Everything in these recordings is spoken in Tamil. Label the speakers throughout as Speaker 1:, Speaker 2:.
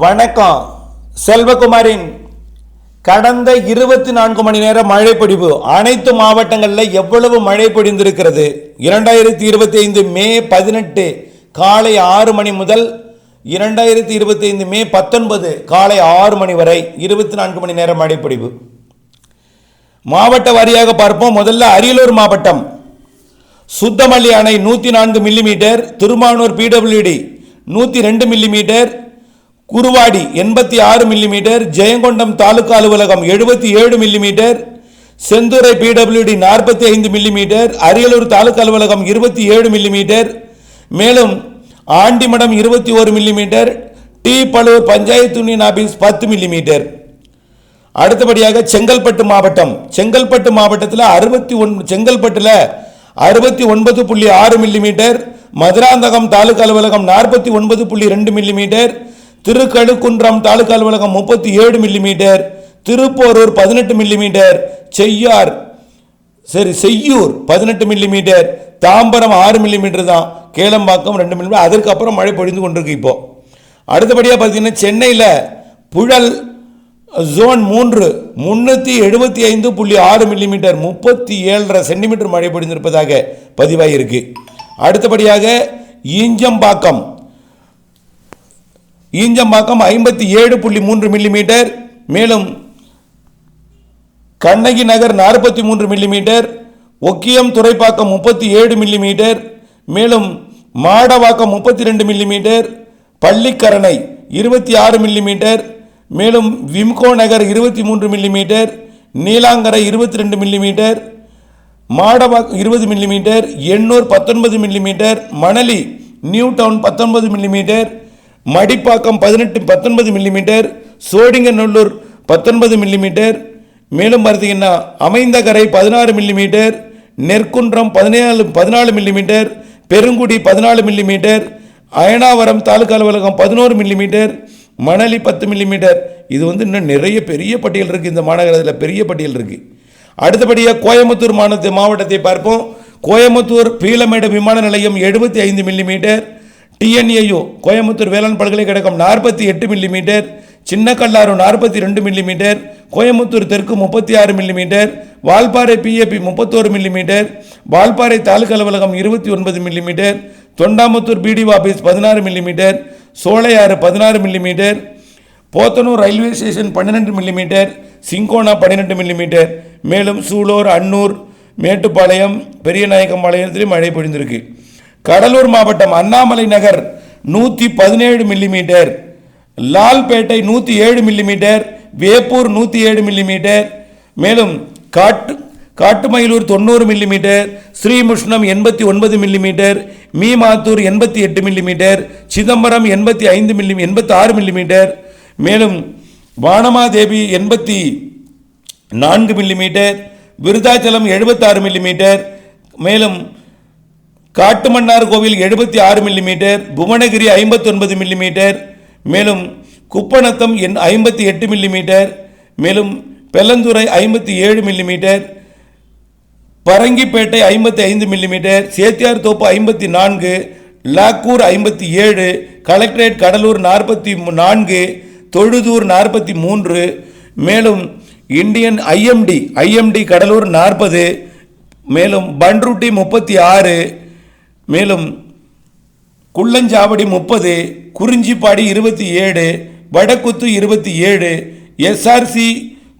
Speaker 1: வணக்கம். செல்வகுமாரின் கடந்த இருபத்தி நான்கு மணி நேர மழை பொழிவு அனைத்து மாவட்டங்களில் எவ்வளவு மழை பொழிந்திருக்கிறது இரண்டாயிரத்தி இருபத்தி ஐந்து மே பதினெட்டு காலை ஆறு மணி முதல் இரண்டாயிரத்தி இருபத்தி ஐந்து மே பத்தொன்பது காலை ஆறு மணி வரை இருபத்தி நான்கு மணி நேரம் மழை பொழிவு மாவட்ட வாரியாக பார்ப்போம். முதல்ல அரியலூர் மாவட்டம். சுத்தமல்லி அணை நூற்றி நான்கு மில்லிமீட்டர் திருமானூர் பிடபிள்யூடி நூற்றி ரெண்டு மில்லிமீட்டர் குருவாடி எண்பத்தி ஆறு மில்லிமீட்டர் ஜெயங்கொண்டம் தாலுகா அலுவலகம் எழுபத்தி ஏழு மில்லிமீட்டர் செந்துறை பிடபிள்யூடி நாற்பத்தி ஐந்து மில்லிமீட்டர் அரியலூர் தாலுகா அலுவலகம் இருபத்தி ஏழு மில்லிமீட்டர் மேலும் ஆண்டிமடம் இருபத்தி ஒரு millimetre T Pazhuvur panchayat union office பத்து மில்லிமீட்டர் அடுத்தபடியாக செங்கல்பட்டு மாவட்டம். செங்கல்பட்டு மாவட்டத்தில் அறுபத்தி ஒன் செங்கல்பட்டில் அறுபத்தி ஒன்பது புள்ளி ஆறு மில்லிமீட்டர் மதுராந்தகம் தாலுகா அலுவலகம் நாற்பத்தி ஒன்பது புள்ளி ரெண்டு மில்லிமீட்டர் திருக்கழுக்குன்றம் தாலுகா அலுவலகம் முப்பத்தி ஏழு மில்லிமீட்டர் திருப்போரூர் பதினெட்டு மில்லிமீட்டர் செய்யார் சரி செய்யூர் பதினெட்டு மில்லிமீட்டர் தாம்பரம் ஆறு மில்லிமீட்டர் தான் கேளம்பாக்கம் ரெண்டு மில்லிமீட்டர் அதற்கப்புறம் மழை பொழிந்து கொண்டிருக்கு இப்போ. அடுத்தபடியாக பார்த்தீங்கன்னா சென்னையில் புழல் ஜோன் மூன்று முன்னூற்றி எழுபத்தி ஐந்து புள்ளி ஆறு மில்லிமீட்டர் முப்பத்தி ஏழரை சென்டிமீட்டர் மழை பொழிந்திருப்பதாக பதிவாகியிருக்கு அடுத்தபடியாக ஈஞ்சம்பாக்கம் ஈஞ்சம்பாக்கம் ஐம்பத்தி ஏழு புள்ளி மூன்று மில்லிமீட்டர் மேலும் கண்ணகி நகர் நாற்பத்தி மூன்று மில்லிமீட்டர் ஒக்கியம் துறைப்பாக்கம் முப்பத்தி ஏழு மில்லிமீட்டர் மேலும் மாடவாக்கம் முப்பத்தி ரெண்டு மில்லிமீட்டர் பள்ளிக்கரணை இருபத்தி ஆறு மில்லிமீட்டர் மேலும் விம்கோ நகர் இருபத்தி மூன்று மில்லிமீட்டர் நீலாங்கரை இருபத்தி ரெண்டு மில்லிமீட்டர் மாடவாக்கம் இருபது மில்லிமீட்டர் எண்ணூர் பத்தொன்பது மில்லிமீட்டர் மணலி நியூ டவுன் பத்தொன்பது மில்லிமீட்டர் மடிப்பாக்கம் பதினெட்டு பத்தொன்பது மில்லிமீட்டர் சோடிங்கநல்லூர் பத்தொன்பது மில்லிமீட்டர் மேலும் பார்த்தீங்கன்னா அமைந்தகரை பதினாறு மில்லிமீட்டர் நெற்குன்றம் பதினேழு பதினாலு மில்லிமீட்டர் பெருங்குடி பதினாலு மில்லிமீட்டர் அயனாவரம் தாலுகா அலுவலகம் பதினோரு மில்லிமீட்டர் மணலி பத்து மில்லிமீட்டர் இது வந்து இன்னும் நிறைய பெரிய பட்டியல் இருக்குது இந்த மாநகரத்தில் பெரிய பட்டியல் இருக்குது அடுத்தபடியாக கோயம்புத்தூர் மாநில மாவட்டத்தை பார்ப்போம். கோயம்புத்தூர் பீலமேடு விமான நிலையம் எழுபத்தி ஐந்து மில்லிமீட்டர் டிஎன்ஏயு கோயம்புத்தூர் வேளாண் பல்கலைக்கழகம் நாற்பத்தி எட்டு மில்லிமீட்டர் சின்னக்கல்லாறு நாற்பத்தி ரெண்டு மில்லிமீட்டர் கோயம்புத்தூர் தெற்கு முப்பத்தி ஆறு மில்லிமீட்டர் வால்பாறை பிஏபி முப்பத்தோரு மில்லிமீட்டர் வால்பாறை தாலுகா அலுவலகம் இருபத்தி ஒன்பது மில்லிமீட்டர் தொண்டாமுத்தூர் பிடிஓ ஆபீஸ் பதினாறு மில்லிமீட்டர் சோலையாறு பதினாறு மில்லிமீட்டர் போத்தனூர் ரயில்வே ஸ்டேஷன் பன்னிரெண்டு மில்லிமீட்டர் சிங்கோனா பன்னிரெண்டு மில்லிமீட்டர் மேலும் சூலூர் அன்னூர் மேட்டுப்பாளையம் பெரியநாயக்கம்பாளையத்திலும் மழை பொழிந்திருக்கு. கடலூர் மாவட்டம் அண்ணாமலை நகர் நூற்றி பதினேழு மில்லிமீட்டர் லால்பேட்டை நூற்றி ஏழு மில்லிமீட்டர் வேப்பூர் நூற்றி ஏழு மில்லிமீட்டர் மேலும் காட்டு காட்டுமயிலூர் தொண்ணூறு மில்லிமீட்டர் ஸ்ரீமுஷ்ணம் எண்பத்தி ஒன்பது மில்லிமீட்டர் மீமாத்தூர் எண்பத்தி எட்டு மில்லிமீட்டர் சிதம்பரம் எண்பத்தி ஐந்து மில்லி எண்பத்தி ஆறு மில்லிமீட்டர் மேலும் வானமாதேவி எண்பத்தி நான்கு மில்லிமீட்டர் விருதாச்சலம் எழுபத்தாறு மில்லிமீட்டர் மேலும் காட்டுமன்னார் கோவில் எழுபத்தி ஆறு மில்லிமீட்டர் புவனகிரி ஐம்பத்தொன்பது மில்லிமீட்டர் மேலும் குப்பநத்தம் எண் ஐம்பத்தி எட்டு மில்லிமீட்டர் மேலும் பெல்லந்துறை ஐம்பத்தி ஏழு மில்லிமீட்டர் பரங்கிப்பேட்டை ஐம்பத்தி ஐந்து மில்லிமீட்டர் சேத்தியார் தோப்பு ஐம்பத்தி நான்கு லாக்கூர் ஐம்பத்தி ஏழு கலெக்டரேட் கடலூர் நாற்பத்தி நான்கு தொழுதூர் நாற்பத்தி மூன்று மேலும் இந்தியன் ஐஎம்டி ஐஎம்டி கடலூர் நாற்பது மேலும் பன்ருட்டி முப்பத்தி ஆறு மேலும் குள்ளஞ்சாவடி முப்பது குறிஞ்சிப்பாடி இருபத்தி ஏழு வடக்குத்து இருபத்தி ஏழு எஸ்ஆர்சி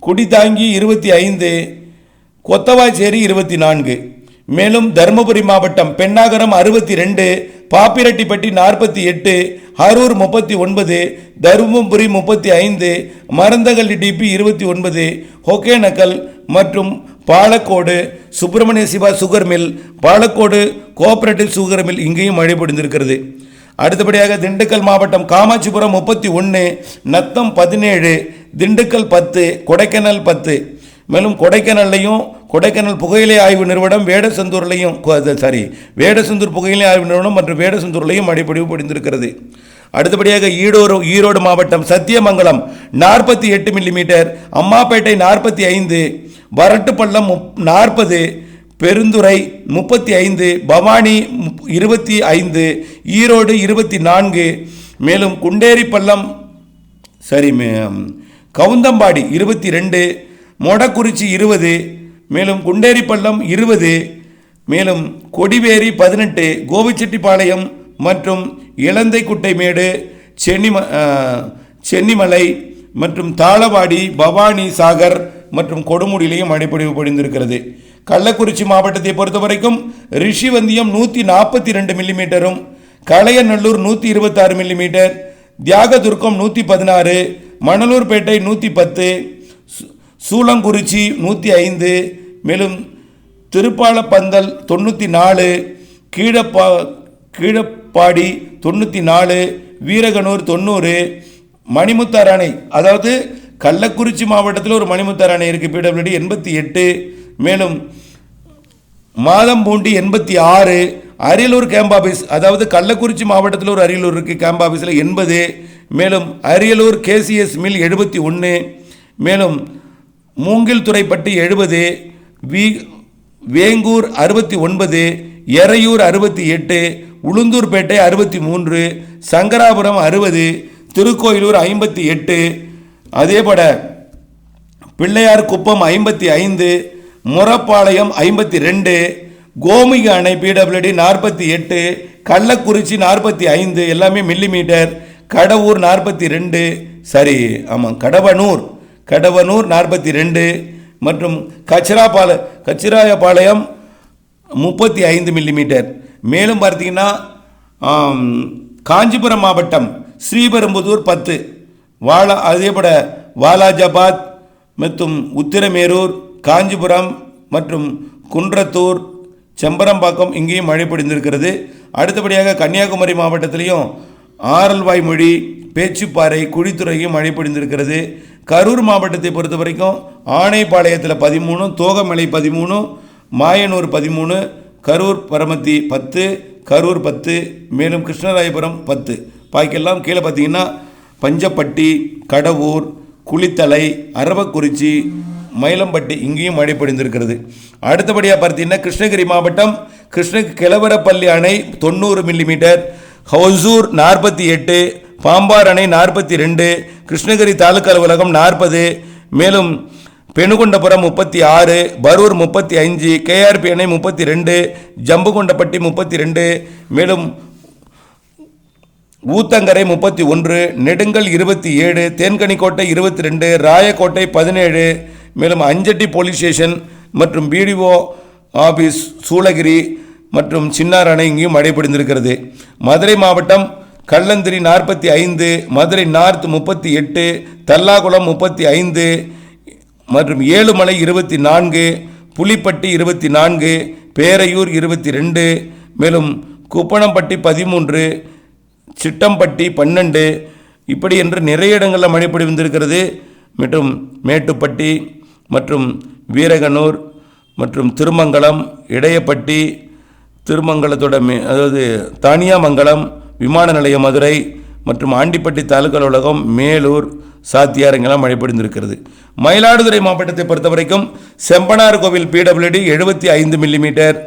Speaker 1: குடிதாங்கி இருபத்தி ஐந்து கொத்தவாச்சேரி இருபத்தி நான்கு. மேலும் தருமபுரி மாவட்டம் பெண்ணாகரம் அறுபத்தி ரெண்டு பாப்பிரெட்டிப்பட்டி நாற்பத்தி எட்டு அரூர் முப்பத்தி ஒன்பது தருமபுரி முப்பத்தி ஐந்து மருந்தகல் டிபி இருபத்தி ஒன்பது ஒகேனக்கல் மற்றும் Palacode Subramaniya Siva sugar mill Palacode cooperative sugar mill இங்கேயும் மழை பொழிந்திருக்கிறது அடுத்தபடியாக திண்டுக்கல் மாவட்டம் காமாட்சிபுரம் முப்பத்தி ஒன்று நத்தம் பதினேழு திண்டுக்கல் பத்து கொடைக்கானல் பத்து. மேலும் கொடைக்கானல்லையும் கொடைக்கானல் புகையிலை ஆய்வு நிறுவனம் வேடசந்தூர்லையும் சாரி வேடசந்தூர் புகையிலை ஆய்வு நிறுவனம் மற்றும் வேடசந்தூர்லையும் மழைப்பொழிவு பொடிந்திருக்கிறது. அடுத்தபடியாக ஈரோடு ஈரோடு மாவட்டம் சத்தியமங்கலம் நாற்பத்தி எட்டு மில்லிமீட்டர் அம்மாப்பேட்டை நாற்பத்தி ஐந்து வரட்டுப்பள்ளம் நாற்பது பெருந்துறை முப்பத்தி ஐந்து பவானி இருபத்தி ஐந்து ஈரோடு இருபத்தி நான்கு மேலும் குண்டேரிப்பள்ளம் சரி கவுந்தம்பாடி இருபத்தி ரெண்டு மொடக்குறிச்சி இருபது மேலும் குண்டேரிப்பள்ளம் இருபது மேலும் கொடிவேரி பதினெட்டு கோபிச்செட்டிப்பாளையம் மற்றும் இளந்தைக்குட்டைமேடு சென்னிம சென்னிமலை மற்றும் தாளவாடி பவானி சாகர் மற்றும் கொடுமுடியிலையும் மழைப்பொழிவு பொழிந்திருக்கிறது. கள்ளக்குறிச்சி மாவட்டத்தை பொறுத்த வரைக்கும் ரிஷிவந்தியம் நூற்றி நாற்பத்தி ரெண்டு மில்லிமீட்டரும் களையநல்லூர் நூற்றி இருபத்தாறு மில்லிமீட்டர் தியாகதுர்க்கம் நூற்றி பதினாறு மணலூர்பேட்டை நூற்றி பத்து சூளங்குறிச்சி நூற்றி ஐந்து மேலும் திருப்பாலப்பந்தல் தொண்ணூற்றி நாலு கீழப்பா கீழப்பாடி தொண்ணூற்றி நாலு வீரகனூர் தொண்ணூறு மணிமுத்தார் அணை அதாவது கள்ளக்குறிச்சி மாவட்டத்தில் ஒரு மணிமுத்தார் அணை இருக்குது பிடபிள்யூடி எண்பத்தி எட்டு மேலும் மாதம்பூண்டி எண்பத்தி ஆறு அரியலூர் கேம்ப் ஆஃபீஸ் அதாவது கள்ளக்குறிச்சி மாவட்டத்தில் ஒரு அரியலூர் இருக்குது கேம்ப் ஆஃபீஸில் எண்பது மேலும் அரியலூர் கேசிஎஸ் மில் எழுபத்தி ஒன்று மேலும் மூங்கில் துறைப்பட்டி எழுபது வி வேங்கூர் அறுபத்தி ஒன்பது எறையூர் அறுபத்தி எட்டு உளுந்தூர்பேட்டை அறுபத்தி மூன்று சங்கராபுரம் அறுபது திருக்கோயிலூர் ஐம்பத்தி எட்டு அதேபோல பிள்ளையார் குப்பம் ஐம்பத்தி ஐந்து முரப்பாளையம் ஐம்பத்தி ரெண்டு கோமிக அணை பிடபிள்யூடி நாற்பத்தி எட்டு கள்ளக்குறிச்சி நாற்பத்தி ஐந்து எல்லாமே மில்லிமீட்டர் கடவூர் நாற்பத்தி ரெண்டு சரி ஆமாம் கடவனூர் கடவனூர் நாற்பத்தி ரெண்டு மற்றும் கச்சிராபால கச்சிராயபாளையம் முப்பத்தி ஐந்து மில்லிமீட்டர் மேலும் பார்த்தீங்கன்னா காஞ்சிபுரம் மாவட்டம் ஸ்ரீபெரும்புதூர் பத்து. வாலா அதேபோல வாலாஜாபாத் மற்றும் உத்திரமேரூர் காஞ்சிபுரம் மற்றும் குன்றத்தூர் செம்பரம்பாக்கம் இங்கேயும் மழை பொழிந்திருக்கிறது. அடுத்தபடியாக கன்னியாகுமரி மாவட்டத்திலையும் ஆரல்வாய் மொழி பேச்சுப்பாறை குழித்துறையும் மழை பொழிந்திருக்கிறது. கரூர் மாவட்டத்தை பொறுத்த வரைக்கும் ஆணைப்பாளையத்தில் பதிமூணு தோகமலை பதிமூணு மாயனூர் பதிமூணு கரூர் பரமத்தி பத்து கரூர் பத்து மேலும் கிருஷ்ணராயபுரம் பத்து. பாக்கெல்லாம் கீழே பார்த்தீங்கன்னா பஞ்சப்பட்டி கடவூர் குளித்தலை அரவக்குறிச்சி மயிலம்பட்டி இங்கேயும் மழை பொழிந்திருக்கிறது அடுத்தபடியாக பார்த்தீங்கன்னா கிருஷ்ணகிரி மாவட்டம் கிருஷ்ண கிழவரப்பள்ளி அணை தொண்ணூறு மில்லிமீட்டர் ஹவுசூர் நாற்பத்தி எட்டு பாம்பார் அணை நாற்பத்தி ரெண்டு கிருஷ்ணகிரி தாலுக்கா அலுவலகம் நாற்பது மேலும் பெணுகொண்டபுரம் முப்பத்தி ஆறு பரூர் முப்பத்தி அஞ்சு கேஆர்பி அணை முப்பத்தி ரெண்டு ஜம்புகொண்டப்பட்டி முப்பத்தி ரெண்டு மேலும் ஊத்தங்கரை முப்பத்தி ஒன்று நெடுங்கல் இருபத்தி ஏழு தேன்கனிக்கோட்டை இருபத்தி ரெண்டு ராயக்கோட்டை பதினேழு மேலும் அஞ்சட்டி போலீஸ் ஸ்டேஷன் மற்றும் பிடிஓ ஆபீஸ் சூளகிரி மற்றும் சின்னார் அணை இங்கேயும் அடைபிடிந்திருக்கிறது. மதுரை மாவட்டம் கள்ளந்திரி நாற்பத்தி ஐந்து மதுரை நார்த் முப்பத்தி எட்டு தல்லாகுளம் முப்பத்தி ஐந்து மற்றும் ஏழுமலை இருபத்தி நான்கு புலிப்பட்டி இருபத்தி நான்கு பேரையூர் இருபத்தி ரெண்டு மேலும் குப்பனம்பட்டி பதிமூன்று சிட்டம்பட்டி பன்னெண்டு இப்படி என்று நிறைய இடங்களில் மழை பொழிந்திருக்கிறது மற்றும் மேட்டுப்பட்டி மற்றும் வீரகனூர் மற்றும் திருமங்கலம் இடையப்பட்டி திருமங்கலத்தோட மே அதாவது தானியாமங்கலம் விமான நிலைய மதுரை மற்றும் ஆண்டிப்பட்டி தாலுக்கா அலுவலகம் மேலூர் சாத்தியாரங்கெல்லாம் மழை பொழிந்திருக்கிறது. மயிலாடுதுறை மாவட்டத்தை பொறுத்த வரைக்கும் செம்பனார் கோவில் பிடபிள்யூடி எழுபத்தி ஐந்து மில்லிமீட்டர்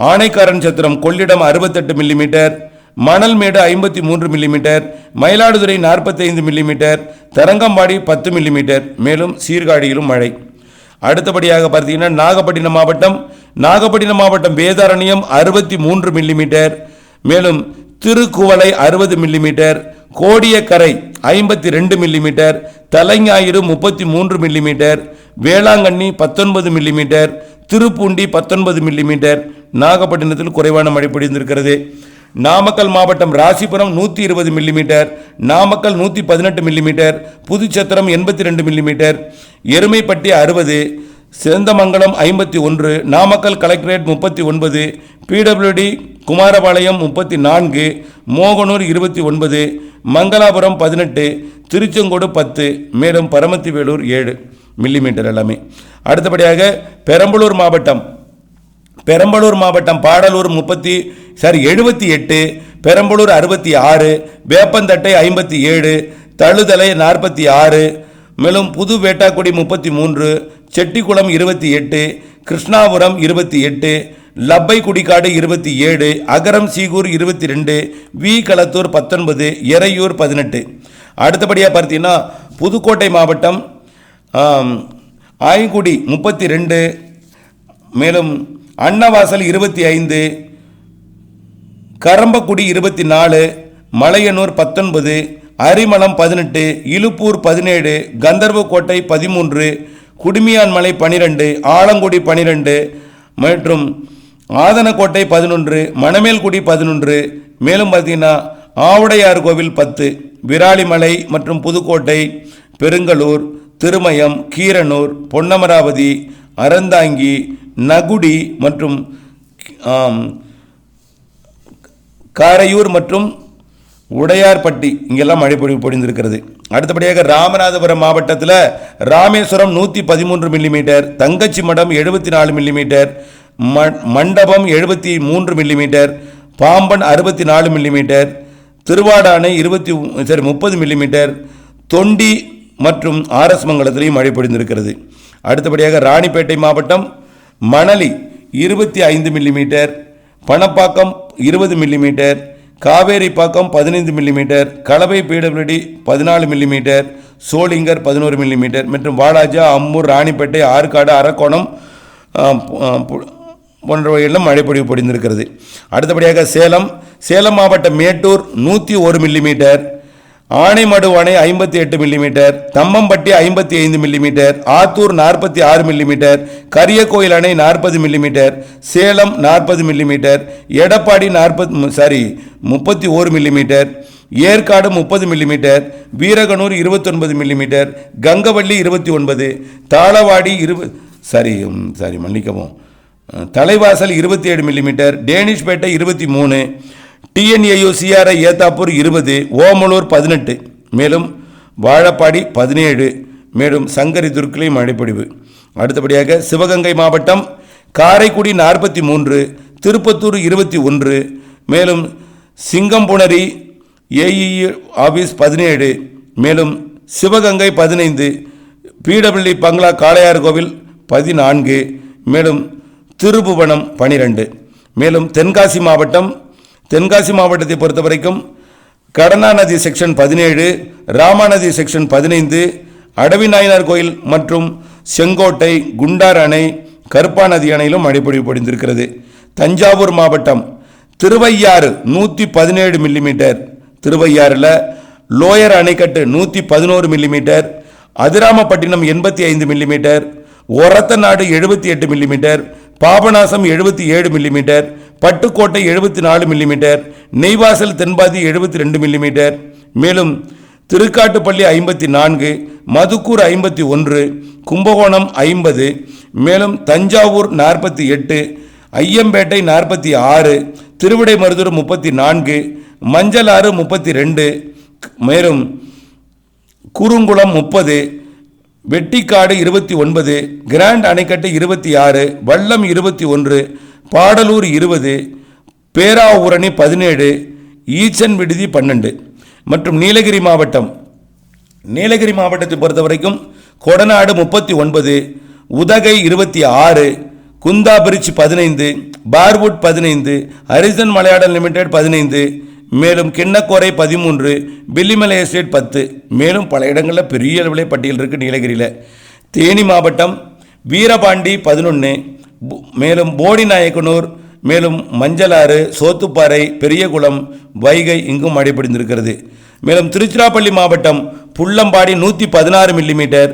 Speaker 1: ஆனைக்காரன் சத்திரம் கொள்ளிடம் அறுபத்தெட்டு மில்லிமீட்டர் மணல்மேடு ஐம்பத்தி மூன்று மில்லிமீட்டர் மயிலாடுதுறை நாற்பத்தைந்து மில்லிமீட்டர் தரங்கம்பாடி பத்து மில்லிமீட்டர் மேலும் சீர்காழியிலும் மழை. அடுத்தபடியாக பார்த்தீங்கன்னா நாகப்பட்டினம் மாவட்டம் நாகப்பட்டினம் மாவட்டம் வேதாரண்யம் அறுபத்தி மூன்று மில்லிமீட்டர் மேலும் திருக்குவளை அறுபது மில்லிமீட்டர் கோடியக்கரை ஐம்பத்தி ரெண்டு மில்லிமீட்டர் தலைஞாயிறு முப்பத்தி மூன்று மில்லிமீட்டர் வேளாங்கண்ணி பத்தொன்பது மில்லிமீட்டர் திருப்பூண்டி பத்தொன்பது மில்லிமீட்டர் நாகப்பட்டினத்தில் குறைவான மழை பொழிந்திருக்கிறது. நாமக்கல் மாவட்டம் ராசிபுரம் நூற்றி இருபது மில்லிமீட்டர் நாமக்கல் நூற்றி பதினெட்டு மில்லிமீட்டர் புதுச்சத்திரம் எண்பத்தி ரெண்டு மில்லிமீட்டர் எருமைப்பட்டி அறுபது சிறந்தமங்கலம் ஐம்பத்தி ஒன்று நாமக்கல் கலெக்டரேட் முப்பத்தி ஒன்பது பிடபிள்யூடி குமாரபாளையம் முப்பத்தி நான்கு மோகனூர் இருபத்தி ஒன்பது மங்களாபுரம் பதினெட்டு திருச்செங்கோடு பத்து மேலும் பரமத்தி வேலூர் ஏழு மில்லிமீட்டர் எல்லாமே. அடுத்தபடியாக பெரம்பலூர் மாவட்டம் பெரம்பலூர் மாவட்டம் பாடலூர் முப்பத்தி சாரி எழுபத்தி எட்டு பெரம்பலூர் அறுபத்தி ஆறு வேப்பந்தட்டை ஐம்பத்தி ஏழு தழுதலை நாற்பத்தி ஆறு மேலும் புது வேட்டாக்குடி முப்பத்தி மூன்று செட்டிக்குளம் இருபத்தி எட்டு கிருஷ்ணாபுரம் இருபத்தி எட்டு லப்பை குடிக்காடு இருபத்தி ஏழு அகரம் சீகூர் இருபத்தி ரெண்டு வி களத்தூர் பத்தொன்பது எறையூர் பதினெட்டு. அடுத்தபடியாக பார்த்தீங்கன்னா புதுக்கோட்டை மாவட்டம் ஆயங்குடி ஆய்குடி முப்பத்தி ரெண்டு மேலும் அன்னவாசல் இருபத்தி ஐந்து கரம்பக்குடி இருபத்தி நாலு மலையனூர் பத்தொன்பது அரிமளம் பதினெட்டு இலுப்பூர் பதினேழு கந்தர்வக்கோட்டை பதிமூன்று குடுமியான்மலை பனிரெண்டு ஆலங்குடி பனிரெண்டு மற்றும் ஆதனக்கோட்டை பதினொன்று மணமேல்குடி பதினொன்று மேலும் பார்த்தீங்கன்னா ஆவுடையார் கோவில் பத்து விராலிமலை மற்றும் புதுக்கோட்டை பெருங்கலூர் திருமயம் கீரனூர் பொன்னமராவதி அறந்தாங்கி நகுடி மற்றும் காரையூர் மற்றும் உடையார்பட்டி இங்கெல்லாம் மழை பொழிவு பொழிந்திருக்கிறது. அடுத்தபடியாக ராமநாதபுரம் மாவட்டத்தில் ராமேஸ்வரம் நூற்றி பதிமூன்று மில்லிமீட்டர் தங்கச்சி மடம் எழுபத்தி நாலு மில்லிமீட்டர் ம- மண்டபம் எழுபத்தி மூன்று மில்லிமீட்டர் பாம்பன் அறுபத்தி நாலு மில்லிமீட்டர் திருவாடானை இருபத்தி சரி முப்பது மில்லிமீட்டர் தொண்டி மற்றும் ஆர்எஸ் மங்கலத்திலையும் மழை பொழிந்திருக்கிறது. அடுத்தபடியாக ராணிப்பேட்டை மாவட்டம் மணலி இருபத்தி ஐந்து மில்லிமீட்டர் பணப்பாக்கம் இருபது மில்லிமீட்டர் காவேரிப்பாக்கம் பதினைந்து மில்லிமீட்டர் கலவை பீடபிள்யூடி பதினாலு மில்லிமீட்டர் சோளிங்கர் பதினோரு மில்லிமீட்டர் மற்றும் வாலாஜா அம்மூர் ராணிப்பேட்டை ஆற்காடு அரக்கோணம் போன்றவைகளிலும் மழை பொழிவு அடுத்தபடியாக சேலம் சேலம் மாவட்டம் மேட்டூர் நூற்றி ஒரு மில்லிமீட்டர் ஆனைமடு அணை ஐம்பத்தி எட்டு மில்லிமீட்டர் தம்மம்பட்டி ஐம்பத்தி ஐந்து மில்லிமீட்டர் ஆத்தூர் நாற்பத்தி ஆறு மில்லிமீட்டர் கரியக்கோயில் அணை நாற்பது மில்லிமீட்டர் சேலம் நாற்பது மில்லிமீட்டர் எடப்பாடி நாற்பது சாரி முப்பத்தி ஓரு மில்லிமீட்டர் ஏற்காடு முப்பது மில்லிமீட்டர் வீரகனூர் இருபத்தொன்பது மில்லிமீட்டர் கங்கவள்ளி இருபத்தி ஒன்பது தாளவாடி இருபது சாரி ம், சாரி மன்னிக்கவும். தலைவாசல் இருபத்தி ஏழு மில்லிமீட்டர் டேனிஷ்பேட்டை இருபத்தி மூணு டிஎன்ஏயு சிஆர்ஐ ஏத்தாப்பூர் இருபது ஓமலூர் பதினெட்டு மேலும் வாழப்பாடி பதினேழு மேலும் சங்கரி துருக்கிலை மழைப்பொழிவு அடுத்தபடியாக சிவகங்கை மாவட்டம் காரைக்குடி நாற்பத்தி மூன்று திருப்பத்தூர் இருபத்தி ஒன்று மேலும் சிங்கம்புணரி ஏஇஇ ஆபீஸ் பதினேழு மேலும் சிவகங்கை பதினைந்து பிடபிள்யூ பங்களா காளையார் கோவில் பதினான்கு மேலும் திருபுவனம் பனிரெண்டு மேலும் தென்காசி மாவட்டம் தென்காசி மாவட்டத்தை பொறுத்த வரைக்கும் கடனா நதி செக்ஷன் பதினேழு ராமாநதி செக்ஷன் பதினைந்து அடவிநாயனார் கோயில் மற்றும் செங்கோட்டை குண்டார் அணை கருப்பா நதி அணையிலும் மழைப்பொழிவு பொழிந்திருக்கிறது தஞ்சாவூர் மாவட்டம் திருவையாறு நூற்றி பதினேழு மில்லிமீட்டர் திருவையாறில் லோயர் அணைக்கட்டு நூற்றி பதினோரு மில்லிமீட்டர் அதிராமப்பட்டினம் எண்பத்தி ஐந்து மில்லிமீட்டர் ஒரத்த நாடு எழுபத்தி எட்டு மில்லிமீட்டர் பாபநாசம் எழுபத்தி ஏழு மில்லிமீட்டர் பட்டுக்கோட்டை எழுபத்தி நாலு மில்லிமீட்டர் நெய்வாசல் தென்பாதி எழுபத்தி ரெண்டு மில்லிமீட்டர் மேலும் திருக்காட்டுப்பள்ளி ஐம்பத்தி நான்கு மதுக்கூர் ஐம்பத்தி ஒன்று கும்பகோணம் ஐம்பது மேலும் தஞ்சாவூர் நாற்பத்தி எட்டு ஐயம்பேட்டை நாற்பத்தி ஆறு திருவிடைமருதூர் முப்பத்தி நான்கு மஞ்சளாறு முப்பத்தி ரெண்டு மேலும் குறுங்குளம் முப்பது வெட்டிக்காடு இருபத்தி ஒன்பது கிராண்ட் அணைக்கட்டு இருபத்தி ஆறு வல்லம் இருபத்தி ஒன்று பாடலூர் இருபது பேராவூரணி பதினேழு ஈச்சன் விடுதி பன்னெண்டு மற்றும் நீலகிரி மாவட்டம். நீலகிரி மாவட்டத்தை பொறுத்த வரைக்கும் கொடநாடு முப்பத்தி ஒன்பது உதகை இருபத்தி ஆறு குந்தாபிரிச்சி பதினைந்து பார்வுட் பதினைந்து ஹரிசன் மலையாளம் லிமிடெட் பதினைந்து மேலும் கிண்ணக்கோரை பதிமூன்று பில்லிமலை எஸ்டேட் பத்து. மேலும் பல இடங்களில் பெரிய அளவில் பட்டியல் இருக்குது நீலகிரியில். தேனி மாவட்டம் வீரபாண்டி பதினொன்று மேலும் போடிநாயக்கனூர் மேலும் மஞ்சளாறு சோத்துப்பாறை பெரியகுளம் வைகை இங்கும் மழை பிடிந்திருக்கிறது மேலும் திருச்சிராப்பள்ளி மாவட்டம் புள்ளம்பாடி நூற்றி பதினாறு மில்லிமீட்டர்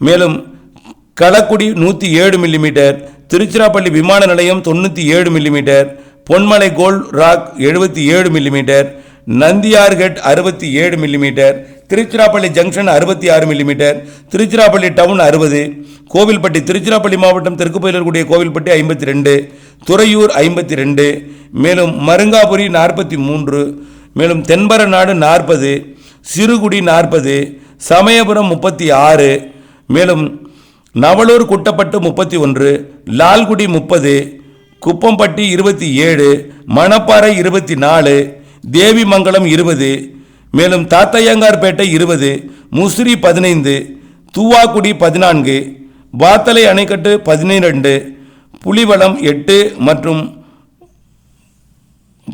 Speaker 1: மேலும் களக்குடி நூற்றி ஏழு மில்லிமீட்டர் திருச்சிராப்பள்ளி விமான நிலையம் தொண்ணூற்றி ஏழு மில்லிமீட்டர் பொன்மலை கோல்ட் ராக் எழுபத்தி ஏழு மில்லிமீட்டர் நந்தியார்கட் அறுபத்தி ஏழு மில்லிமீட்டர் திருச்சிராப்பள்ளி ஜங்ஷன் அறுபத்தி ஆறு மில்லிமீட்டர் திருச்சிராப்பள்ளி டவுன் அறுபது கோவில்பட்டி திருச்சிராப்பள்ளி மாவட்டம் தெற்கு பயிலக்கூடிய கோவில்பட்டி ஐம்பத்தி ரெண்டு துறையூர் ஐம்பத்தி ரெண்டு மேலும் மருங்காபுரி நாற்பத்தி மூன்று மேலும் தென்பரநாடு நாற்பது சிறுகுடி நாற்பது சமயபுரம் முப்பத்தி ஆறு மேலும் நவலூர் குட்டப்பட்டு முப்பத்தி ஒன்று லால்குடி முப்பது குப்பம்பட்டி இருபத்தி ஏழு மணப்பாறை இருபத்தி நாலு தேவிமங்கலம் இருபது மேலும் தாத்தையங்கார்பேட்டை இருபது முசிறி பதினைந்து தூவாக்குடி பதினான்கு வாத்தலை அணைக்கட்டு பதினிரெண்டு புலிவளம் எட்டு மற்றும்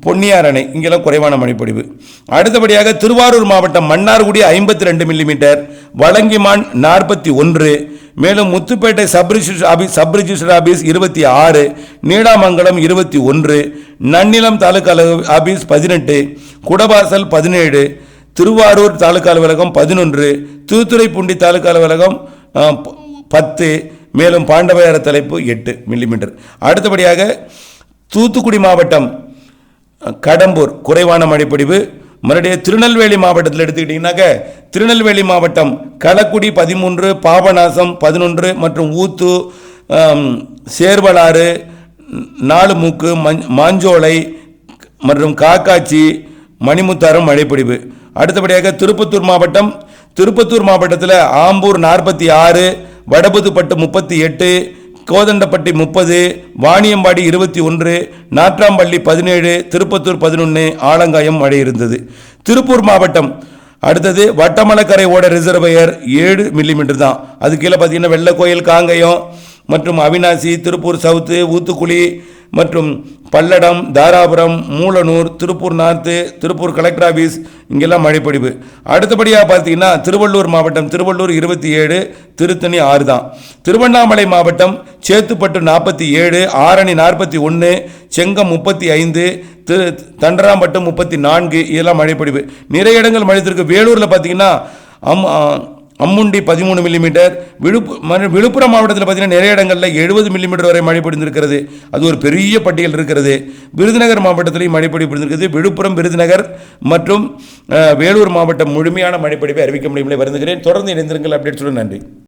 Speaker 1: பொன்னியார் அணை இங்கெல்லாம் குறைவான மழைப்பொழிவு அடுத்தபடியாக திருவாரூர் மாவட்டம் மன்னார்குடி ஐம்பத்தி ரெண்டு மில்லிமீட்டர் வளங்கிமான் நாற்பத்தி ஒன்று மேலும் Muthupettai sub registrar office sub registrar office இருபத்தி ஆறு நீடாமங்கலம் இருபத்தி ஒன்று நன்னிலம் தாலுகா ஆஃபீஸ் ஆபீஸ் பதினெட்டு குடவாசல் பதினேழு திருவாரூர் தாலுகா அலுவலகம் பதினொன்று தூத்துறைப்பூண்டி தாலுகா அலுவலகம் பத்து மேலும் பாண்டவயார தலைப்பு எட்டு மில்லிமீட்டர். அடுத்தபடியாக தூத்துக்குடி மாவட்டம் கடம்பூர் குறைவான மழைப்பொழிவு. மறுபடியும் திருநெல்வேலி மாவட்டத்தில் எடுத்துக்கிட்டிங்கனாக்க திருநெல்வேலி மாவட்டம் களக்குடி பதிமூன்று பாபநாசம் பதினொன்று மற்றும் ஊத்து சேர்வலாறு நாலுமூக்கு மூக்கு மாஞ்சோலை மற்றும் காக்காச்சி மணிமுத்தாரம் மழைப்பொழிவு. அடுத்தபடியாக திருப்பத்தூர் மாவட்டம். திருப்பத்தூர் மாவட்டத்தில் ஆம்பூர் நாற்பத்தி ஆறு வடபுதுப்பட்டு முப்பத்தி எட்டு கோதண்டப்பட்டி முப்பது வாணியம்பாடி இருபத்தி ஒன்று நாற்றாம்பள்ளி பதினேழு திருப்பத்தூர் பதினொன்று ஆலங்காயம் மழை இருந்தது திருப்பூர் மாவட்டம். அடுத்தது வட்டமலக்கரை ஓட ரிசர்வையர் ஏழு மில்லிமீட்டர் தான். அது கீழே பார்த்தீங்கன்னா வெள்ளக்கோயில் காங்கயம் மற்றும் அவினாசி திருப்பூர் சவுத்து ஊத்துக்குழி மற்றும் Palladam Dharapuram Mulanur Tiruppur north Tiruppur collector office இங்கெல்லாம் மழைப்பொழிவு. அடுத்தபடியாக பார்த்தீங்கன்னா திருவள்ளூர் மாவட்டம் திருவள்ளூர் இருபத்தி ஏழு திருத்தணி ஆறு தான் திருவண்ணாமலை மாவட்டம் சேத்துப்பட்டு நாற்பத்தி ஏழு ஆரணி நாற்பத்தி ஒன்று செங்கம் முப்பத்தி ஐந்து திரு தண்டராம்பட்டு முப்பத்தி நான்கு இதெல்லாம் மழைப்பொழிவு. நிறைய இடங்கள் மழைத்திருக்கு. வேலூரில் பார்த்தீங்கன்னா அம் அம்முண்டி பதிமூணு மில்லிமீட்டர் விழுப்பு விழுப்புரம் மாவட்டத்தில் பார்த்தீங்கன்னா நிறைய இடங்களில் எழுபது மில்லிமீட்டர் வரை மழை பொழிந்திருக்கிறது. அது ஒரு பெரிய பட்டியல் இருக்கிறது. விருதுநகர் மாவட்டத்திலையும் மழைப்பொழிவு பொழிந்திருக்கிறது விழுப்புரம் விருதுநகர் மற்றும் வேலூர் மாவட்டம் முழுமையான மழைப்பொழிவை அறிவிக்க முடியும்னு வருந்துகிறேன். தொடர்ந்து இணைந்திருங்கள். அப்டேட் சொல்ல நன்றி.